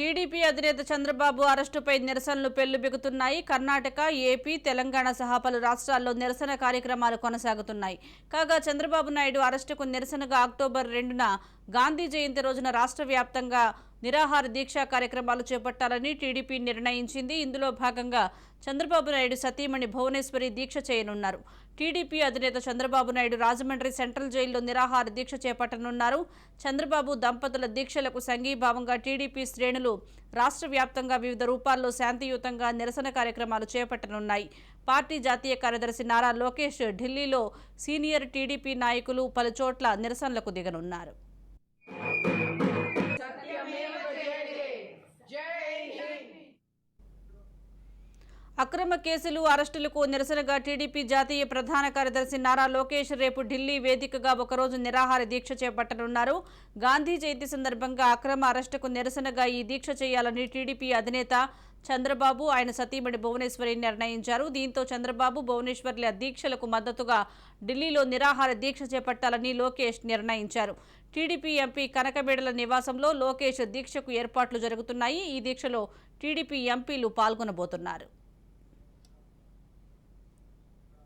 TDP అధినేత చంద్రబాబు అరెస్టుపై నిరసనలు పెల్లుబిగుతున్నాయి. Karnataka AP Telangana సహా పలు రాష్ట్రాల్లో నిరసన కార్యక్రమాలు కొనసాగుతున్నాయి. కాగా చంద్రబాబు నాయుడు అరెస్టుకు నిరసనగా అక్టోబర్ రెండున గాంధీ జయంతి రోజున రాష్ట్ర వ్యాప్తంగా నిరాహార దీక్షా కార్యక్రమాలు చేపట్టాలని టీడీపీ నిర్ణయించింది. ఇందులో భాగంగా చంద్రబాబు నాయుడు సతీమణి భువనేశ్వరి దీక్ష చేయనున్నారు. టీడీపీ అధినేత చంద్రబాబు నాయుడు రాజమండ్రి సెంట్రల్ జైల్లో నిరాహార దీక్ష చేపట్టనున్నారు. చంద్రబాబు దంపతుల దీక్షలకు సంఘీభావంగా టీడీపీ శ్రేణులు రాష్ట్ర వ్యాప్తంగా వివిధ రూపాల్లో శాంతియుతంగా నిరసన కార్యక్రమాలు చేపట్టనున్నాయి. పార్టీ జాతీయ కార్యదర్శి నారా లోకేష్ ఢిల్లీలో సీనియర్ టీడీపీ నాయకులు పలుచోట్ల నిరసనలకు దిగనున్నారు. Thank you. అక్రమ కేసులు అరెస్టులకు నిరసనగా టీడీపీ జాతీయ ప్రధాన కార్యదర్శి నారా లోకేష్ రేపు ఢిల్లీ వేదికగా ఒకరోజు నిరాహార దీక్ష చేపట్టనున్నారు. గాంధీ జయంతి సందర్భంగా అక్రమ అరెస్టుకు నిరసనగా ఈ దీక్ష చేయాలని టీడీపీ అధినేత చంద్రబాబు ఆయన సతీమణి భువనేశ్వరి నిర్ణయించారు. దీంతో చంద్రబాబు భువనేశ్వర్ల దీక్షలకు మద్దతుగా ఢిల్లీలో నిరాహార దీక్ష చేపట్టాలని లోకేష్ నిర్ణయించారు. టీడీపీ ఎంపీ కనకబేడల నివాసంలో లోకేష్ దీక్షకు ఏర్పాట్లు జరుగుతున్నాయి. ఈ దీక్షలో టీడీపీ ఎంపీలు పాల్గొనబోతున్నారు.